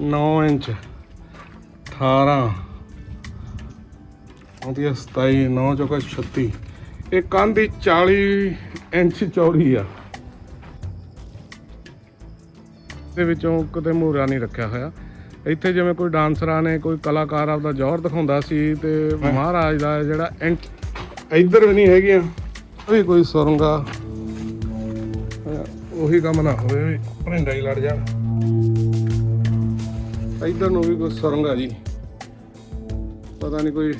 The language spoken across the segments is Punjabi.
ਨੌ ਇੰਚ 18 ਉਹਦੀ 27 9 ਚੌਕਾ 36 ਇਹ ਕੰਧ ਦੀ 40 ਇੰਚ ਚੌੜੀ ਆ। ਦੇ ਵਿੱਚੋਂ ਕਦੇ ਮੂਰਾ ਨਹੀਂ ਰੱਖਿਆ ਹੋਇਆ। ਇੱਥੇ ਜਿਵੇਂ ਕੋਈ ਡਾਂਸਰਾਂ ਨੇ ਕੋਈ ਕਲਾਕਾਰ ਆਪਦਾ ਜੌਹਰ ਦਿਖਾਉਂਦਾ ਸੀ ਤੇ ਮਹਾਰਾਜ ਦਾ ਜਿਹੜਾ ਇੱਧਰ ਵੀ ਨਹੀਂ ਹੈਗੀਆਂ। ਵੀ ਕੋਈ ਸੁਰੰਗਾ। ਉਹੀ ਕੰਮ ਨਾ ਹੋਵੇ ਵੀ ਭਰਿੰਡਾ ਹੀ ਲੜ ਜਾਣ। ਇੱਧਰ ਨੂੰ ਵੀ ਕੋਈ ਸੁਰੰਗ ਜੀ। ਪਤਾ ਨਹੀਂ ਕੋਈ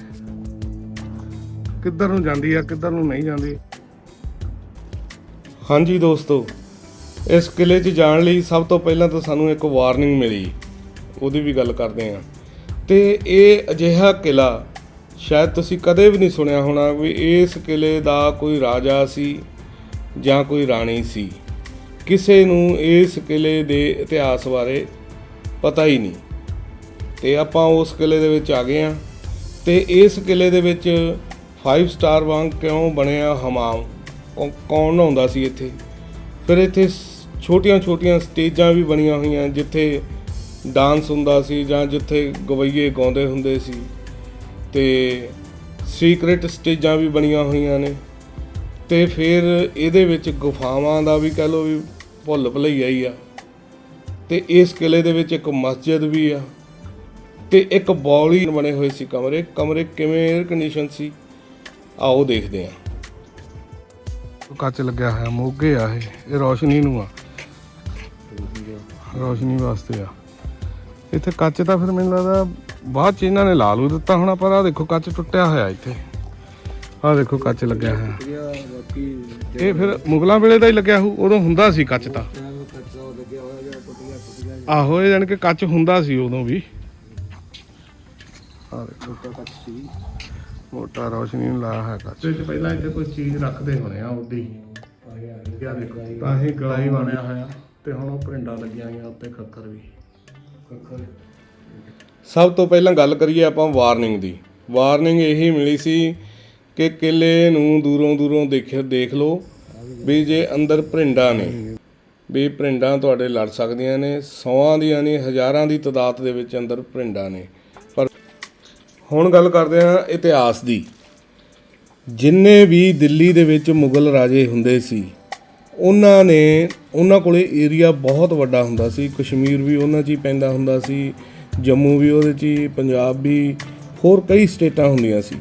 ਕਿੱਧਰ ਨੂੰ ਜਾਂਦੀ ਆ ਕਿੱਧਰ ਨੂੰ ਨਹੀਂ ਜਾਂਦੀ। ਹਾਂਜੀ ਦੋਸਤੋ ਇਸ ਕਿਲੇ 'ਚ ਜਾਣ ਲਈ ਸਭ ਤੋਂ ਪਹਿਲਾਂ ਤਾਂ ਸਾਨੂੰ ਇੱਕ ਵਾਰਨਿੰਗ ਮਿਲੀ। ਉਹਦੀ ਵੀ ਗੱਲ ਕਰਦੇ ਹਾਂ। ਤੇ ਇਹ ਅਜਿਹਾ ਕਿਲਾ ਸ਼ਾਇਦ ਤੁਸੀਂ ਕਦੇ ਵੀ ਨਹੀਂ ਸੁਣਿਆ ਹੋਣਾ ਵੀ ਇਸ ਕਿਲੇ ਦਾ ਕੋਈ ਰਾਜਾ ਸੀ ਜਾਂ ਕੋਈ ਰਾਣੀ ਸੀ। ਕਿਸੇ ਨੂੰ ਇਸ ਕਿਲੇ ਦੇ ਇਤਿਹਾਸ ਬਾਰੇ ਪਤਾ ਹੀ ਨਹੀਂ। ਤੇ ਆਪਾਂ ਉਸ ਕਿਲੇ ਦੇ ਵਿੱਚ ਆ ਗਏ ਆ ਤੇ ਇਸ ਕਿਲੇ ਦੇ ਵਿੱਚ 5 ਸਟਾਰ ਵਾਂਗ ਕਿਉਂ ਬਣਿਆ ਹਮਾਮ? ਕੌਣ ਨਹਾਉਂਦਾ ਸੀ ਇੱਥੇ? ਫਿਰ ਇੱਥੇ ਛੋਟੀਆਂ-ਛੋਟੀਆਂ ਸਟੇਜਾਂ ਵੀ ਬਣੀਆਂ ਹੋਈਆਂ ਜਿੱਥੇ ਡਾਂਸ ਹੁੰਦਾ ਸੀ ਜਾਂ ਜਿੱਥੇ ਗਵਈਏ ਗਾਉਂਦੇ ਹੁੰਦੇ ਸੀ ਤੇ ਸੀਕ੍ਰੀਟ ਸਟੇਜਾਂ ਵੀ ਬਣੀਆਂ ਹੋਈਆਂ ਨੇ ਤੇ ਫਿਰ ਇਹਦੇ ਵਿੱਚ ਗੁਫਾਵਾਂ ਦਾ ਵੀ ਕਹਿ ਲਓ ਵੀ ਭੁੱਲ ਭੁਲਈਆ ਹੀ ਆ ਤੇ ਇਸ ਕਿਲੇ ਦੇ ਵਿੱਚ ਇੱਕ ਮਸਜਿਦ ਵੀ ਆ ਤੇ ਇੱਕ ਬੌਲੀ ਬਣੇ ਹੋਏ ਸੀ ਕਮਰੇ ਕਮਰੇ ਕਿਵੇਂ 에ਅਰ ਕੰਡੀਸ਼ਨ ਸੀ? ਆਓ ਦੇਖਦੇ ਆ ਕੱਚ ਲੱਗਿਆ ਹੋਇਆ ਮੋਗੇ ਆ ਇਹ ਇਹ ਰੋਸ਼ਨੀ ਨੂੰ ਆ। ਰੋਸ਼ਨੀ ਵਾਸਤੇ ਆ। ਇੱਥੇ ਕੱਚ ਤਾਂ ਫਿਰ ਮੈਨੂੰ ਲੱਗਦਾ ਬਾਅਦ ਚ ਇਹਨਾਂ ਨੇ ਲਾ ਲੂ ਦਿੱਤਾ ਹੋਣਾ ਪਰ ਆ ਦੇਖੋ ਕੱਚ ਟੁੱਟਿਆ ਹੋਇਆ ਇੱਥੇ। ਆ ਦੇਖੋ ਕੱਚ ਲੱਗਿਆ ਹੋਇਆ। ਇਹ ਫਿਰ ਮੁਗਲਾਂ ਵੇਲੇ ਦਾ ਹੀ ਲੱਗਿਆ ਹੋਊ ਉਦੋਂ ਹੁੰਦਾ ਸੀ ਕੱਚ ਤਾਂ। ਆਹੋ ਇਹ ਜਾਨ ਕਿ ਕੱਚ ਹੁੰਦਾ ਸੀ ਉਦੋਂ ਵੀ। ਆ ਦੇਖੋ ਮੋਟਾ ਰੋਸ਼ਨੀ ਨੂੰ ਲਾਇਆ ਹੈ ਕੱਚ। ਵਿੱਚ ਪਹਿਲਾਂ ਇੱਥੇ ਕੋਈ ਚੀਜ਼ ਰੱਖਦੇ ਹੋਣੇ ਆ ਉੱਡੀ। ਕਿਆ ਦੇਖੋ ਤਾਂ ਹੀ ਗਲਾਈ ਬਣਿਆ ਹੋਇਆ ਤੇ ਹੁਣ ਉਹ ਪ੍ਰਿੰਡਾਂ ਲੱਗੀਆਂ ਹੋਈਆਂ ਉੱਤੇ ਖੱਖਰ ਵੀ। ਸਭ ਤੋਂ ਪਹਿਲਾਂ ਗੱਲ ਕਰੀਏ ਆਪਾਂ ਵਾਰਨਿੰਗ ਦੀ। ਵਾਰਨਿੰਗ ਇਹੀ ਮਿਲੀ ਸੀ ਕਿ ਕਿਲੇ ਨੂੰ ਦੂਰੋਂ ਦੂਰੋਂ ਦੇਖ ਦੇਖ ਲਓ ਵੀ ਜੇ ਅੰਦਰ ਭਰਿੰਡਾਂ ਨੇ, ਵੀ ਭਰਿੰਡਾਂ ਤੁਹਾਡੇ ਲੜ ਸਕਦੀਆਂ ਨੇ, ਸੌਆਂ ਦੀਆਂ ਨਹੀਂ ਹਜ਼ਾਰਾਂ ਦੀ ਤਦਾਦ ਦੇ ਵਿੱਚ ਅੰਦਰ ਭਰਿੰਡਾਂ ਨੇ। ਪਰ ਹੁਣ ਗੱਲ ਕਰਦੇ ਹਾਂ ਇਤਿਹਾਸ ਦੀ। ਜਿੰਨੇ ਵੀ ਦਿੱਲੀ ਦੇ ਵਿੱਚ ਮੁਗਲ ਰਾਜੇ ਹੁੰਦੇ ਸੀ ਉਹਨਾਂ ਨੇ, ਉਹਨਾਂ ਕੋਲੇ ਏਰੀਆ ਬਹੁਤ ਵੱਡਾ ਹੁੰਦਾ ਸੀ। ਕਸ਼ਮੀਰ ਵੀ ਉਹਨਾਂ 'ਚ ਹੀ ਪੈਂਦਾ ਹੁੰਦਾ ਸੀ, ਜੰਮੂ ਵੀ ਉਹਦੇ 'ਚ ਹੀ, ਪੰਜਾਬ ਵੀ, ਹੋਰ ਕਈ ਸਟੇਟਾਂ ਹੁੰਦੀਆਂ ਸੀ।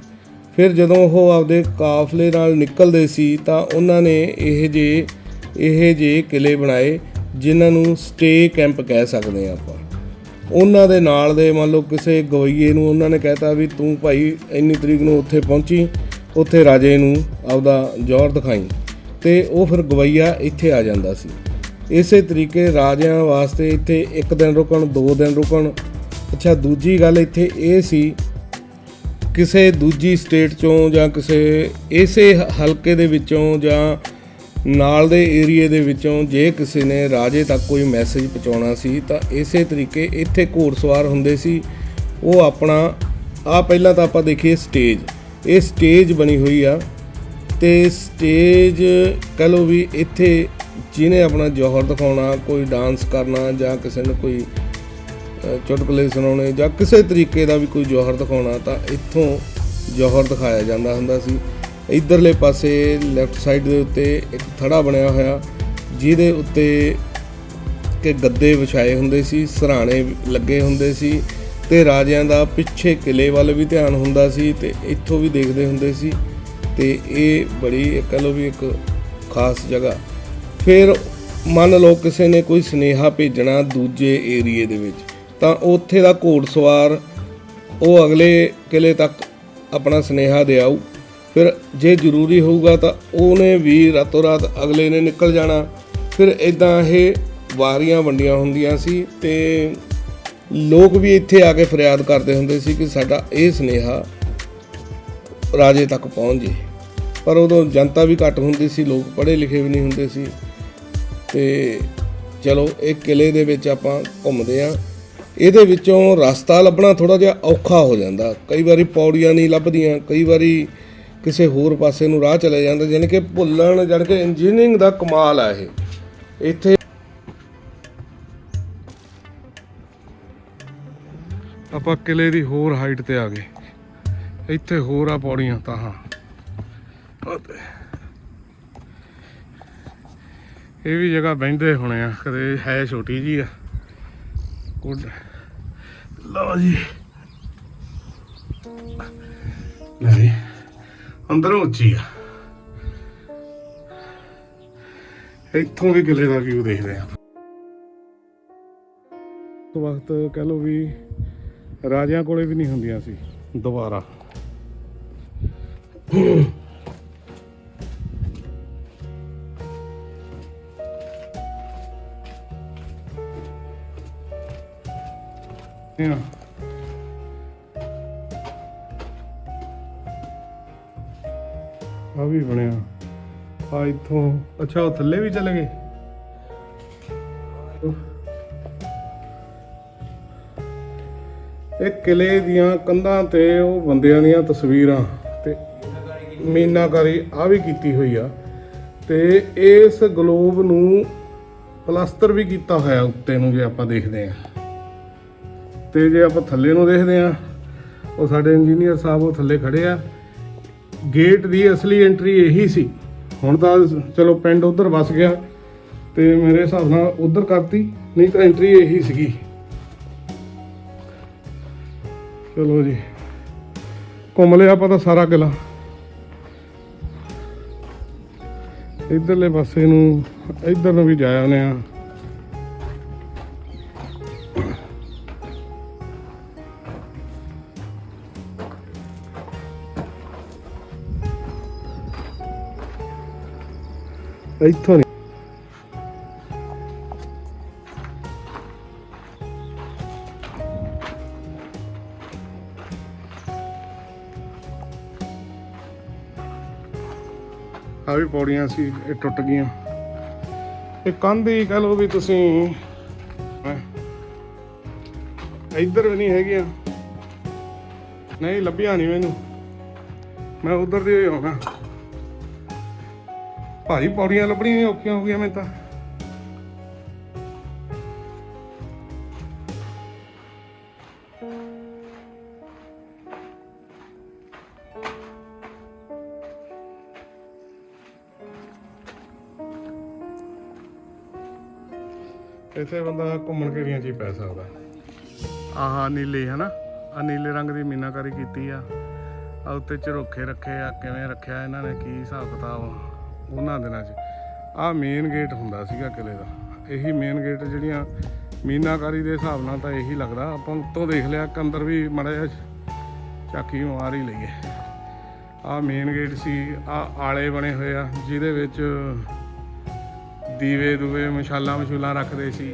ਫਿਰ ਜਦੋਂ ਉਹ ਆਪਦੇ ਕਾਫਲੇ ਨਾਲ ਨਿਕਲਦੇ ਸੀ, ਤਾਂ ਉਹਨਾਂ ਨੇ ਇਹ ਜੇ ਇਹ ਜੇ ਕਿਲੇ ਬਣਾਏ, ਜਿਨ੍ਹਾਂ ਨੂੰ ਸਟੇ ਕੈਂਪ ਕਹਿ ਸਕਦੇ ਆ ਆਪਾਂ। ਉਹਨਾਂ ਦੇ ਨਾਲ ਦੇ ਮੰਨ ਲਓ ਕਿਸੇ ਗਵਈਏ ਨੂੰ ਉਹਨਾਂ ਨੇ ਕਹਿਤਾ ਵੀ ਤੂੰ ਭਾਈ ਇੰਨੀ ਤਰੀਕ ਨੂੰ ਉੱਥੇ ਪਹੁੰਚੀ, ਉੱਥੇ ਰਾਜੇ ਨੂੰ ਆਪਦਾ ਜ਼ੋਰ ਦਿਖਾਈ। ਤੇ ਉਹ ਫਿਰ ਗਵਈਆ ਇੱਥੇ ਆ ਜਾਂਦਾ ਸੀ। ਇਸੇ ਤਰੀਕੇ ਰਾਜਿਆਂ ਵਾਸਤੇ ਇੱਥੇ ਇੱਕ ਦਿਨ ਰੁਕਣ, ਦੋ ਦਿਨ ਰੁਕਣ। ਅੱਛਾ, ਦੂਜੀ ਗੱਲ ਇੱਥੇ ਇਹ ਸੀ, ਕਿਸੇ ਦੂਜੀ ਸਟੇਟ ਚੋਂ ਜਾਂ ਕਿਸੇ ਇਸੇ ਹਲਕੇ ਦੇ ਵਿੱਚੋਂ ਜਾਂ ਨਾਲ ਦੇ ਏਰੀਏ ਦੇ ਵਿੱਚੋਂ ਜੇ ਕਿਸੇ ਨੇ ਰਾਜੇ ਤੱਕ ਕੋਈ ਮੈਸੇਜ ਪਹੁੰਚਾਉਣਾ ਸੀ, ਤਾਂ ਇਸੇ ਤਰੀਕੇ ਇੱਥੇ ਘੋੜਸਵਾਰ ਹੁੰਦੇ ਸੀ। ਉਹ ਆਪਣਾ ਆ ਪਹਿਲਾਂ ਤਾਂ ਆਪਾਂ ਦੇਖੀਏ ਸਟੇਜ ਇਹ ਸਟੇਜ ਬਣੀ ਹੋਈ ਆ। ਤੇ ਸਟੇਜ ਕਹ ਲਓ ਵੀ ਇੱਥੇ ਜਿਹਨੇ ਆਪਣਾ ਜ਼ੋਹਰ ਦਿਖਾਉਣਾ ਕੋਈ ਡਾਂਸ ਕਰਨਾ ਜਾਂ ਕਿਸੇ ਨੂੰ ਕੋਈ ਅ, ਚੁਟਕਲੇ ਸੁਣਾਉਣੇ ਜਾਂ ਕਿਸੇ ਤਰੀਕੇ ਦਾ ਵੀ ਕੋਈ ਜੌਹਰ ਦਿਖਾਉਣਾ ਤਾਂ ਇੱਥੋਂ ਜ਼ੋਹਰ ਦਿਖਾਇਆ ਜਾਂਦਾ ਹੁੰਦਾ ਸੀ। ਇਧਰਲੇ ਪਾਸੇ ਲੈਫਟ ਸਾਈਡ ਦੇ ਉੱਤੇ ਇੱਕ ਥੜਾ ਬਣਿਆ ਹੋਇਆ ਜਿਹਦੇ ਉੱਤੇ ਕਿ ਗੱਦੇ ਵਿਛਾਏ ਹੁੰਦੇ ਸੀ ਸਰਾਣੇ ਲੱਗੇ ਹੁੰਦੇ ਸੀ ਤੇ ਰਾਜਿਆਂ ਦਾ ਪਿੱਛੇ ਕਿਲੇ ਵੱਲ ਵੀ ਧਿਆਨ ਹੁੰਦਾ ਸੀ ਤੇ ਇੱਥੋਂ ਵੀ ਦੇਖਦੇ ਹੁੰਦੇ ਸੀ। ਤੇ ਇਹ ਬੜੀ ਕਹ ਲਓ ਵੀ ਇੱਕ ਖਾਸ ਜਗ੍ਹਾ। ਫਿਰ ਮੰਨ ਲਓ ਕਿਸੇ ਨੇ ਕੋਈ ਸਨੇਹਾ ਭੇਜਣਾ ਦੂਜੇ ਏਰੀਏ ਦੇ ਵਿੱਚ, ਤਾਂ ਉੱਥੇ ਦਾ ਘੋੜਸਵਾਰ ਉਹ ਅਗਲੇ ਕਿਲੇ ਤੱਕ ਆਪਣਾ ਸਨੇਹਾ ਦੇ ਆਊ। ਫਿਰ ਜੇ ਜ਼ਰੂਰੀ ਹੋਊਗਾ ਤਾਂ ਉਹਨੇ ਵੀ ਰਾਤੋਂ ਰਾਤ ਅਗਲੇ ਨੇ ਨਿਕਲ ਜਾਣਾ। ਫਿਰ ਇਦਾਂ ਇਹ ਵਾਰੀਆਂ ਵੰਡੀਆਂ ਹੁੰਦੀਆਂ ਸੀ ਤੇ ਲੋਕ ਵੀ ਇੱਥੇ ਆ ਕੇ ਫਰਿਆਦ ਕਰਦੇ ਹੁੰਦੇ ਸੀ ਕਿ ਸਾਡਾ ਇਹ ਸਨੇਹਾ ਰਾਜੇ ਤੱਕ ਪਹੁੰਚ ਜੇ। ਪਰ ਉਦੋਂ ਜਨਤਾ ਵੀ ਘੱਟ ਹੁੰਦੀ ਸੀ, ਲੋਕ ਪੜ੍ਹੇ ਲਿਖੇ ਵੀ ਨਹੀਂ ਹੁੰਦੇ ਸੀ। ਤੇ ਚਲੋ, ਇਹ ਕਿਲੇ ਦੇ ਵਿੱਚ ਆਪਾਂ ਘੁੰਮਦੇ ਆ। ਇਹਦੇ ਵਿੱਚੋਂ ਰਸਤਾ ਲੱਭਣਾ ਥੋੜਾ ਜਿਹਾ ਔਖਾ ਹੋ ਜਾਂਦਾ। ਕਈ ਵਾਰੀ ਪੌੜੀਆਂ ਨਹੀਂ ਲੱਭਦੀਆਂ, ਕਈ ਵਾਰੀ ਕਿਸੇ ਹੋਰ ਪਾਸੇ ਨੂੰ ਰਾਹ ਚਲੇ ਜਾਂਦਾ, ਜਾਣੀ ਕਿ ਭੁੱਲਣ, ਜਾਣੀ ਕਿ ਇੰਜੀਨੀਅਰਿੰਗ ਦਾ ਕਮਾਲ ਆ ਇਹ। ਇੱਥੇ ਆਪਾਂ ਕਿਲੇ ਦੀ ਹੋਰ ਹਾਈਟ ਤੇ ਆ ਗਏ। ਇੱਥੇ ਹੋਰ ਆ ਪੌੜੀਆਂ ਤਾਂ ਹਾਂ। ਇਹ ਵੀ ਜਗ੍ਹਾ ਬਹਿੰਦੇ ਹੋਣੇ ਆ, ਕਦੇ ਹੈ ਛੋਟੀ ਜੀ ਆ। ਗੁੱਡ। ਲਓ ਜੀ। ਨਹੀਂ ਅੰਦਰੋਂ ਉੱਚੀ ਆ। ਇੱਥੋਂ ਵੀ ਕਿਲੇ ਦਾ ਵਿਊ ਦੇਖਦੇ ਆ। ਉਸ ਵਕਤ ਕਹ ਲੋ ਵੀ ਰਾਜਿਆਂ ਕੋਲੇ ਵੀ ਨਹੀਂ ਹੁੰਦੀਆਂ ਸੀ, ਦੁਬਾਰਾ। Yeah. ਆ ਵੀ ਬਣਿਆ। ਆ ਇੱਥੋਂ, ਅੱਛਾ, ਉਹ ਥੱਲੇ ਵੀ ਚਲੇ ਗਏ? ਇਹ ਕਿਲੇ ਦੀਆਂ ਕੰਧਾਂ ਤੇ ਉਹ ਬੰਦਿਆਂ ਦੀਆਂ ਤਸਵੀਰਾਂ। ਮੀਨਾਕਾਰੀ ਆ ਵੀ ਕੀਤੀ ਹੋਈ ਆ ਤੇ ਇਸ ਗਲੋਬ ਨੂੰ ਪਲਾਸਟਰ ਵੀ ਕੀਤਾ ਹੋਇਆ ਉੱਤੇ ਨੂੰ ਜੇ ਆਪਾਂ ਦੇਖਦੇ ਆ। ਤੇ ਜੇ ਆਪਾਂ ਥੱਲੇ ਨੂੰ ਦੇਖਦੇ ਆ, ਉਹ ਸਾਡੇ ਇੰਜੀਨੀਅਰ ਸਾਹਿਬ ਉਹ ਥੱਲੇ ਖੜੇ ਆ। ਗੇਟ ਦੀ ਅਸਲੀ ਐਂਟਰੀ ਇਹੀ ਸੀ। ਹੁਣ ਤਾਂ ਚਲੋ ਪਿੰਡ ਉਧਰ ਵਸ ਗਿਆ ਤੇ ਮੇਰੇ ਹਿਸਾਬ ਨਾਲ ਉਧਰ ਕਰਤੀ, ਨਹੀਂ ਤਾਂ ਐਂਟਰੀ ਇਹੀ ਸੀਗੀ। ਚਲੋ ਜੀ। ਘੁੰਮ ਲਿਆ ਆਪਾਂ ਤਾਂ ਸਾਰਾ ਕਿਲਾ। ਇਧਰਲੇ ਪਾਸੇ ਨੂੰ ਇਧਰ ਨੂੰ ਵੀ ਜਾਇਆ ਉਹਨੇ ਆ ਇੱਥੋਂ ਆ ਵੀ ਪੌੜੀਆਂ ਸੀ, ਇਹ ਟੁੱਟ ਗਈਆਂ। ਇਹ ਕੰਧ ਹੀ ਕਹ ਲਓ ਵੀ ਤੁਸੀਂ ਇੱਧਰ ਵੀ ਨਹੀਂ ਹੈਗੀਆਂ। ਨਹੀਂ, ਲੱਭਿਆ ਨਹੀਂ ਮੈਨੂੰ। ਮੈਂ ਉਧਰ ਦੀ ਹੋਈ ਆਉਣਾ ਭਾਈ ਪੌੜੀਆਂ ਲੱਭਣੀਆਂ ਔਖੀਆਂ ਹੋ ਗਈਆਂ ਮੈਨੂੰ ਤਾਂ। ਇੱਥੇ ਬੰਦਾ ਘੁੰਮਣ ਘੇਰੀਆਂ 'ਚ ਹੀ ਪੈ ਸਕਦਾ। ਆਹ ਨੀਲੇ, ਹਨਾ? ਆ ਨੀਲੇ ਰੰਗ ਦੀ ਮੀਨਾਕਾਰੀ ਕੀਤੀ ਆ। ਆ ਉੱਤੇ ਝਰੋਖੇ ਰੱਖੇ ਆ, ਕਿਵੇਂ ਰੱਖਿਆ ਇਹਨਾਂ ਨੇ, ਕੀ ਹਿਸਾਬ ਕਿਤਾਬ ਉਹਨਾਂ ਦਿਨਾਂ 'ਚ। ਆ ਮੇਨ ਗੇਟ ਹੁੰਦਾ ਸੀਗਾ ਕਿਲੇ ਦਾ। ਇਹੀ ਮੇਨ ਗੇਟ ਜਿਹੜੀਆਂ ਮੀਨਾਕਾਰੀ ਦੇ ਹਿਸਾਬ ਨਾਲ ਤਾਂ ਇਹੀ ਲੱਗਦਾ। ਆਪਾਂ ਉੱਤੋਂ ਦੇਖ ਲਿਆ ਕਿ ਅੰਦਰ ਵੀ ਮੜਾ ਜਿਹਾ ਚਾਕੀ ਮਾਰ ਹੀ ਲਈਏ। ਆ ਮੇਨ ਗੇਟ ਸੀ, ਆ ਆਲੇ ਬਣੇ ਹੋਏ ਆ, ਜਿਹਦੇ ਵਿੱਚ ਦੀਵੇ ਦੂਵੇ ਮਸ਼ਾਲਾਂ ਮਸ਼ੂਲਾਂ ਰੱਖਦੇ ਸੀ।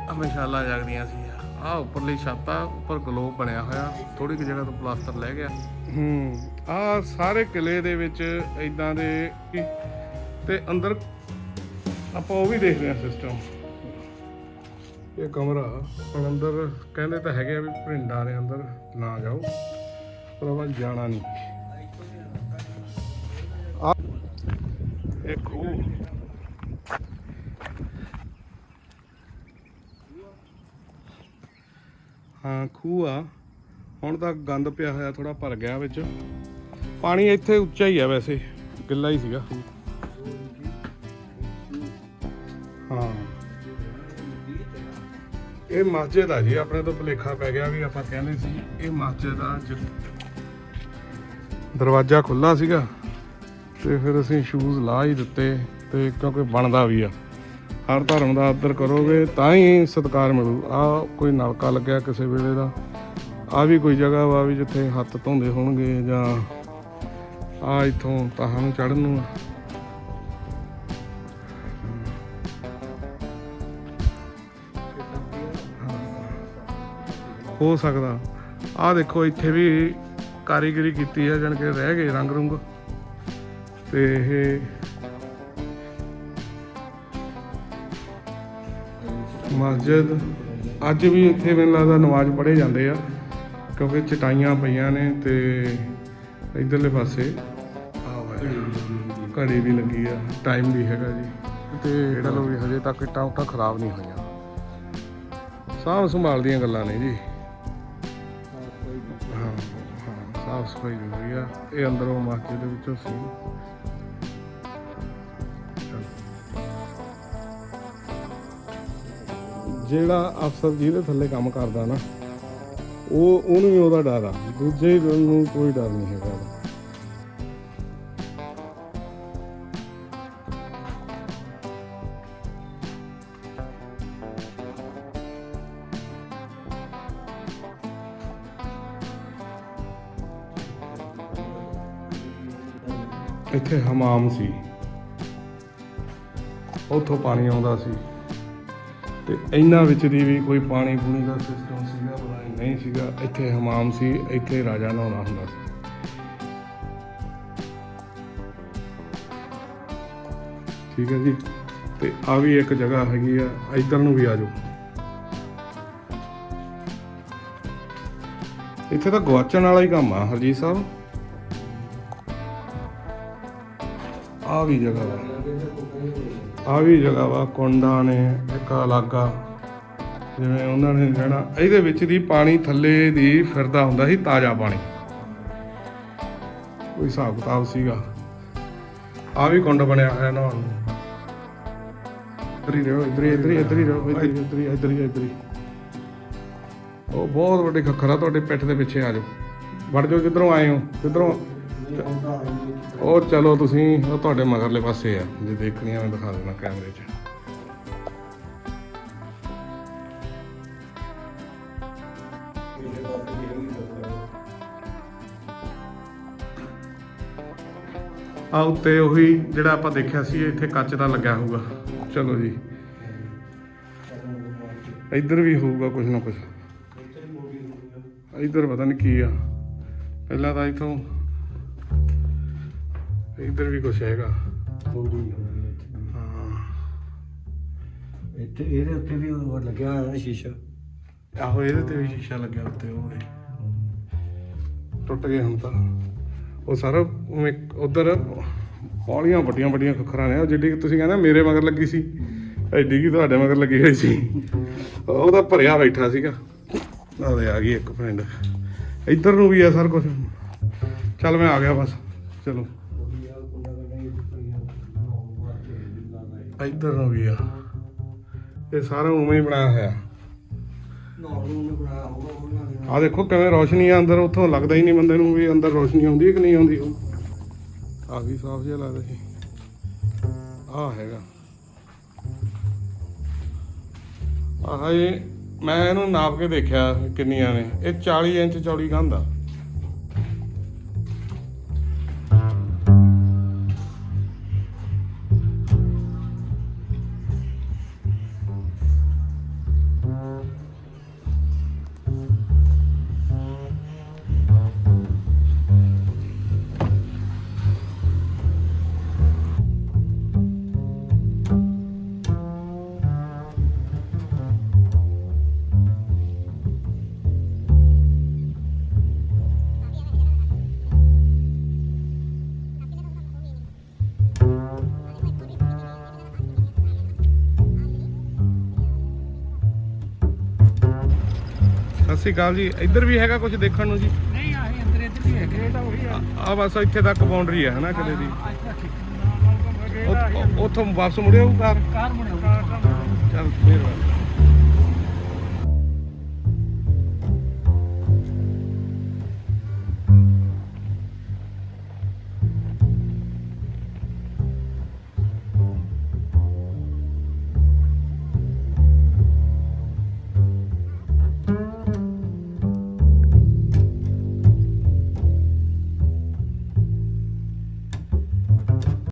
ਆ ਮਸ਼ਾਲਾਂ ਜਗਦੀਆਂ ਸੀ ਆ ਉੱਪਰਲੀ ਛੱਤ ਆ, ਉੱਪਰ ਗਲੋਬ ਬਣਿਆ ਹੋਇਆ। ਥੋੜੀ ਜਿਹੀ ਜਗ੍ਹਾ ਤੋਂ ਪਲਾਸਟਰ ਲੈ ਗਿਆ। ਹੂੰ ਆ ਸਾਰੇ ਕਿਲੇ ਦੇ ਵਿੱਚ ਇਦਾਂ ਦੇ ਤੇ ਅੰਦਰ ਆਪਾਂ ਉਹ ਵੀ ਦੇਖਦੇ ਆ ਸਿਸਟਮ ਇਹ ਕਮਰਾ, ਹੁਣ ਅੰਦਰ ਕਹਿੰਦੇ ਤਾਂ ਹੈਗੇ ਆ ਵੀ ਭਰਿੰਡਾਂ ਦੇ ਅੰਦਰ ਨਾ ਜਾਓ, ਪਰ ਆਪਾਂ ਜਾਣਾ ਨਹੀਂ। ਇਹ ਖੂਹ ਹਾਂ, ਖੂਹ ਆ। ਹੁਣ ਤਾਂ ਗੰਦ ਪਿਆ ਹੋਇਆ ਥੋੜਾ ਭਰ ਗਿਆ ਵਿੱਚ। ਪਾਣੀ ਇੱਥੇ ਉੱਚਾ ਹੀ ਆ ਵੈਸੇ, ਗਿੱਲਾ ਹੀ ਸੀਗਾ। ਹਾਂ। ਇਹ ਮਸਜਿਦ ਆ ਜੀ, ਆਪਣੇ ਤੋਂ ਭੁਲੇਖਾ ਪੈ ਗਿਆ ਵੀ ਆਪਾਂ ਕਹਿੰਦੇ ਸੀ, ਇਹ ਮਸਜਿਦ ਆ ਦਰਵਾਜ਼ਾ ਖੁੱਲਾ ਸੀਗਾ। ਤੇ ਫਿਰ ਅਸੀਂ ਸ਼ੂਜ਼ ਲਾ ਹੀ ਦਿੱਤੇ ਤੇ ਕਿਉਂਕਿ ਬਣਦਾ ਵੀ ਆ। ਹਰ ਧਰਮ ਦਾ ਆਦਰ ਕਰੋਗੇ ਤਾਂ ਹੀ ਸਤਿਕਾਰ ਮਿਲੂ। ਆ ਕੋਈ ਨਲਕਾ ਲੱਗਿਆ ਕਿਸੇ ਵੇਲੇ ਦਾ, ਆ ਵੀ ਕੋਈ ਜਗ੍ਹਾ ਵਾ ਵੀ ਜਿੱਥੇ ਹੱਥ ਧੋਂਦੇ ਹੋਣਗੇ ਜਾਂ ਆ ਇਥੋਂ ਤਾਹਾਂ ਨੂੰ ਚੜਨ ਨੂੰ ਹੋ ਸਕਦਾ। ਆ ਦੇਖੋ, ਇੱਥੇ ਵੀ ਕਾਰੀਗਰੀ ਕੀਤੀ ਆ, ਜਾਣ ਕੇ ਰਹਿ ਗਏ ਰੰਗ ਰੁੰਗ ਤੇ ਇਹ ਮਸਜਿਦ ਅੱਜ ਵੀ ਇੱਥੇ ਮੈਨੂੰ ਲੱਗਦਾ ਨਮਾਜ਼ ਪੜ੍ਹੇ ਜਾਂਦੇ ਆ ਕਿਉਂਕਿ ਚਟਾਈਆਂ ਪਈਆਂ ਨੇ ਤੇ ਇਧਰਲੇ ਪਾਸੇ ਘੜੀ ਵੀ ਲੱਗੀ ਆ ਟਾਈਮ ਵੀ ਹੈਗਾ ਜੀ। ਤੇ ਚਲੋ ਵੀ ਹਜੇ ਤੱਕ ਇੱਟਾਂ ਉੱਟਾਂ ਖਰਾਬ ਨਹੀਂ ਹੋਈਆਂ। ਸਾਂਭ ਸੰਭਾਲ ਦੀਆਂ ਗੱਲਾਂ ਨੇ ਜੀ। ਸਾਫ਼ ਸਫ਼ਾਈ ਜ਼ਰੂਰੀ ਆ ਇਹ ਅੰਦਰੋਂ ਮਸਜਿਦ ਦੇ ਵਿੱਚੋਂ ਸੀ। ਜਿਹੜਾ ਅਫਸਰ ਜਿਹਦੇ ਥੱਲੇ ਕੰਮ ਕਰਦਾ ਨਾ, ਉਹ ਉਹਨੂੰ ਵੀ ਉਹਦਾ ਡਰ ਆ। ਦੂਜੇ ਨੂੰ ਕੋਈ ਡਰ ਨਹੀਂ ਹੈਗਾ। ਉਹਦਾ। ਹਮਾਮ ਸੀ, ਉੱਥੋਂ ਪਾਣੀ ਆਉਂਦਾ ਸੀ। ਤੇ ਇਹਨਾਂ ਵਿੱਚ ਦੀ ਵੀ ਕੋਈ ਪਾਣੀ ਪੂਣੀ ਦਾ ਸਿਸਟਮ ਸੀਗਾ, ਪਤਾ ਨਹੀਂ ਸੀਗਾ। ਇੱਥੇ ਹਮਾਮ ਸੀ, ਇੱਥੇ ਰਾਜਾ ਨਹਾਉਂਦਾ ਹੁੰਦਾ ਸੀ। ਠੀਕ ਹੈ ਜੀ? ਤੇ ਆ ਵੀ ਇੱਕ ਜਗ੍ਹਾ ਹੈਗੀ ਆ, ਇੱਧਰ ਨੂੰ ਵੀ ਆ ਜਾਓ। ਇੱਥੇ ਤਾਂ ਗਵਾਚਣ ਵਾਲਾ ਹੀ ਕੰਮ ਆ, ਹਰਜੀਤ ਸਾਹਿਬ। ਆ ਵੀ ਜਗ੍ਹਾ ਵਾ। ਆ ਵੀ ਜਗ੍ਹਾ ਵਾ, ਕੁੰਡਾਂ ਨੇ, ਇੱਕ ਅਲੱਗਾ ਜਿਵੇਂ ਉਹਨਾਂ ਨੇ ਕਹਿਣਾ, ਇਹਦੇ ਵਿੱਚ ਦੀ ਪਾਣੀ ਥੱਲੇ ਦੀ ਫਿਰਦਾ ਹੁੰਦਾ ਸੀ ਤਾਜ਼ਾ ਪਾਣੀ। ਕੋਈ ਹਿਸਾਬ ਕਿਤਾਬ ਸੀਗਾ। ਆ ਵੀ ਕੁੰਡ ਬਣਿਆ ਹੋਇਆ ਨਹਾਉਣ ਨੂੰ ਹੀ ਰਹੋ, ਇੱਧਰ ਹੀ ਇੱਧਰ ਹੀ ਇੱਧਰ ਹੀ ਰਹੋ, ਇੱਧਰ ਹੀ ਇੱਧਰ ਹੀ ਇੱਧਰ ਹੀ ਇੱਧਰ ਹੀ। ਉਹ ਬਹੁਤ ਵੱਡੇ ਖੱਖਰ ਆ, ਤੁਹਾਡੇ ਪਿੱਠ ਦੇ ਪਿੱਛੇ ਆ ਜਾਓ। ਵੜ ਜਾਓ, ਜਿੱਧਰੋਂ ਆਏ ਹੋ, ਜਿੱਧਰੋਂ ਉਹ ਚਲੋ ਤੁਸੀਂ, ਉਹ ਤੁਹਾਡੇ ਮਗਰਲੇ ਪਾਸੇ ਆ। ਜੇ ਦੇਖਣੀ ਆ, ਮੈਂ ਦਿਖਾ ਦੇਣਾ ਕੈਮਰੇ 'ਚ। ਆ ਉੱਤੇ ਉਹੀ ਜਿਹੜਾ ਆਪਾਂ ਦੇਖਿਆ ਸੀ ਇੱਥੇ ਕੱਚ ਦਾ ਲੱਗਿਆ ਹੋਊਗਾ। ਚਲੋ ਜੀ। ਇੱਧਰ ਵੀ ਹੋਊਗਾ ਕੁਝ ਨਾ ਕੁਝ ਇੱਧਰ ਪਤਾ ਨਹੀਂ ਕੀ ਆ। ਪਹਿਲਾਂ ਤਾਂ ਇਥੋਂ ਇੱਧਰ ਵੀ ਕੁਝ ਹੈਗਾ। ਹਾਂ ਇੱਥੇ ਇਹਦੇ ਉੱਤੇ ਵੀ ਉਹ ਲੱਗਿਆ ਹੋਇਆ ਨਾ ਸ਼ੀਸ਼ਾ। ਆਹੋ ਇਹਦੇ ਤੇ ਵੀ ਸ਼ੀਸ਼ਾ ਲੱਗਿਆ ਉੱਤੇ ਉਹ ਵੇ। ਟੁੱਟ ਗਏ ਹੁਣ ਤਾਂ। ਉਹ ਸਾਰਾ ਉਵੇਂ ਉਧਰ ਪੌਲੀਆਂ ਵੱਡੀਆਂ ਵੱਡੀਆਂ ਖੱਖਰਾਂ ਨੇ। ਉਹ ਜਿੱਡੀ ਕਿ ਤੁਸੀਂ ਕਹਿੰਦੇ ਮੇਰੇ ਮਗਰ ਲੱਗੀ ਸੀ ਐਡੀ ਕੀ ਤੁਹਾਡੇ ਮਗਰ ਲੱਗੀ ਹੋਈ ਸੀ। ਉਹਦਾ ਭਰਿਆ ਬੈਠਾ ਸੀਗਾ। ਆਦੇ ਆ ਗਈ ਇੱਕ ਫਰੈਂਡ ਇੱਧਰ ਨੂੰ ਵੀ ਆ ਸਰ ਕੁਝ ਚੱਲ ਮੈਂ ਆ ਗਿਆ ਬਸ। ਚਲੋ। ਇੱਧਰ ਨੂੰ ਵੀ ਆ। ਇਹ ਸਾਰਾ ਉਵੇਂ ਹੀ ਬਣਾਇਆ ਹੋਇਆ। ਆ ਦੇਖੋ ਕਿਵੇਂ ਰੋਸ਼ਨੀ ਆ, ਅੰਦਰ ਉੱਥੋਂ ਲੱਗਦਾ ਹੀ ਨਹੀਂ ਬੰਦੇ ਨੂੰ ਵੀ ਅੰਦਰ ਰੋਸ਼ਨੀ ਆਉਂਦੀ ਹੈ ਕਿ ਨਹੀਂ ਆਉਂਦੀ। ਆ ਵੀ ਸਾਫ਼ ਜਿਹਾ ਲੱਗਦਾ ਸੀ। ਆ ਹੈਗਾ। ਆਹ ਇਹ ਮੈਂ ਇਹਨੂੰ ਨਾਪ ਕੇ ਦੇਖਿਆ ਕਿੰਨੀਆਂ ਨੇ। ਇਹ 40 ਇੰਚ ਚੌੜੀ ਕੰਧ ਆ। ਸ਼੍ਰੀ ਅਕਾਲ ਜੀ। ਇੱਧਰ ਵੀ ਹੈਗਾ ਕੁਝ ਦੇਖਣ ਨੂੰ ਜੀ? ਨਹੀਂ ਆਹੀ ਅੰਦਰ ਇੱਧਰ ਵੀ ਹੈਗੇ। ਇਹ ਤਾਂ ਉਹੀ ਆ। ਆ ਬਸ ਇੱਥੇ ਤੱਕ ਬਾਉਂਡਰੀ ਹੈ ਹਨਾ ਕਿਲੇ ਦੀ ਉੱਥ- ਵਾਪਸ ਮੁੜਿਓ ਕਾਰ ਕਾਰ ਮੁੜਿਆ ਚੱਲ ਮਿਹਰਬਾਨੀ